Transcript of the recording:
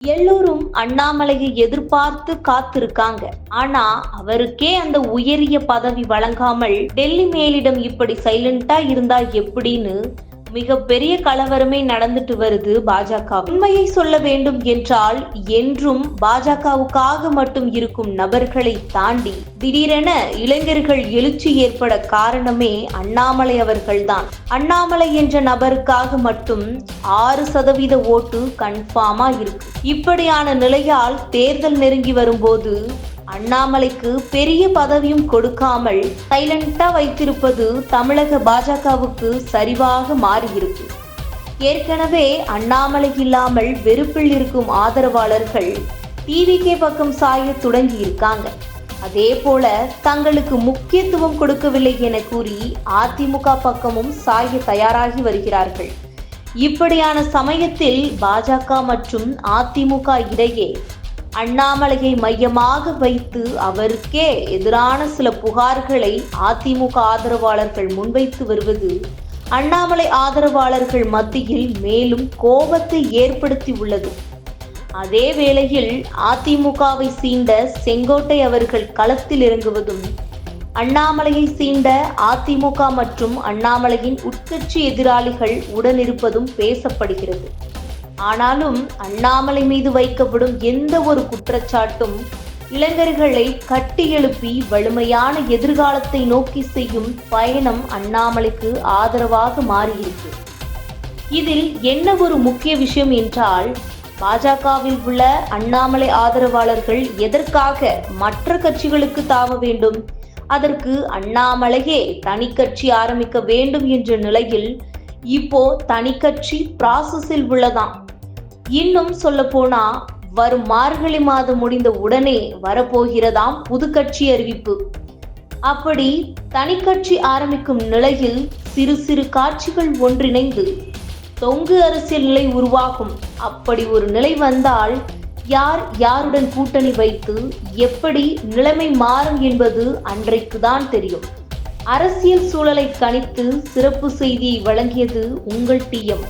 எல்லோரும் அண்ணாமலையை எதிர்பார்த்து காத்திருக்காங்க. ஆனா அவருக்கே அந்த உயரிய பதவி வழங்காமல் டெல்லி மேலிடம் இப்படி சைலண்டா இருந்தா எப்படின்னு மிகப்பெரிய கலவரமே நடந்துட்டு வருது பாஜக. உண்மையை சொல்ல வேண்டும் என்றால் என்றும் பாஜகவுக்காக மட்டும் இருக்கும் நபர்களை தாண்டி திடீரென இளைஞர்கள் எழுச்சி ஏற்பட காரணமே அண்ணாமலை அவர்கள்தான். அண்ணாமலை என்ற நபருக்காக மட்டும் ஆறு சதவீத ஓட்டு கன்ஃபார்மா இருக்கு. இப்படியான நிலையால் தேர்தல் நெருங்கி வரும்போது அண்ணாமலைக்கு பெரிய பதவியும் கொடுக்காமல் சைலண்டா வைத்திருப்பது தமிழக பாஜகவுக்கு சரிவாக மாறியிருக்கு. ஏற்கனவே அண்ணாமலை இல்லாமல் வெறுப்பில் இருக்கும் ஆதரவாளர்கள் டிவிகே பக்கம் சாய தொடங்கி இருக்காங்க. அதே போல தங்களுக்கு முக்கியத்துவம் கொடுக்கவில்லை என கூறி அதிமுக பக்கமும் சாய தயாராகி வருகிறார்கள். இப்படியான சமயத்தில் பாஜக மற்றும் அதிமுக இடையே அண்ணாமலையை மையமாக வைத்து அவருக்கே எதிரான சில புகார்களை அதிமுக ஆதரவாளர்கள் முன்வைத்து வருவது அண்ணாமலை ஆதரவாளர்கள் மத்தியில் மேலும் கோபத்தை ஏற்படுத்தி உள்ளது. அதே வேளையில் அதிமுகவை சீண்ட செங்கோட்டை அவர்கள் களத்தில் இறங்குவதும் அண்ணாமலையை சீண்ட அதிமுக மற்றும் அண்ணாமலையின் உட்கட்சி எதிராளிகள் உடனிருப்பதும் பேசப்படுகிறது. ஆனாலும் அண்ணாமலை மீது வைக்கப்படும் எந்த ஒரு குற்றச்சாட்டும் இளைஞர்களை கட்டி எழுப்பி வலிமையான எதிர்காலத்தை நோக்கி செய்யும் பயணம் அண்ணாமலைக்கு ஆதரவாக மாறியிருக்கு. இதில் என்ன ஒரு முக்கிய விஷயம் என்றால் பாஜகவில் உள்ள அண்ணாமலை ஆதரவாளர்கள் எதற்காக மற்ற கட்சிகளுக்கு தாவ வேண்டும்? அதற்கு அண்ணாமலையே தனி கட்சி ஆரம்பிக்க வேண்டும் என்ற நிலையில் இப்போ தனி கட்சி ப்ராசஸில் உள்ளதாம். இன்னும் சொல்ல போனா வரும் மார்கழி மாதம் முடிந்த உடனே வரப்போகிறதாம் புது கட்சி அறிவிப்பு. அப்படி தனி கட்சி ஆரம்பிக்கும் நிலையில் சிறு சிறு காட்சிகள் ஒன்றிணைந்து தொங்கு அரசியல் நிலை உருவாகும். அப்படி ஒரு நிலை வந்தால் யார் யாருடன் கூட்டணி வைத்து எப்படி நிலைமை மாறும் என்பது அன்றைக்குதான் தெரியும். அரசியல் சூழலை கணித்து சிறப்பு செய்தியை வழங்கியது உங்கள் டிஎம்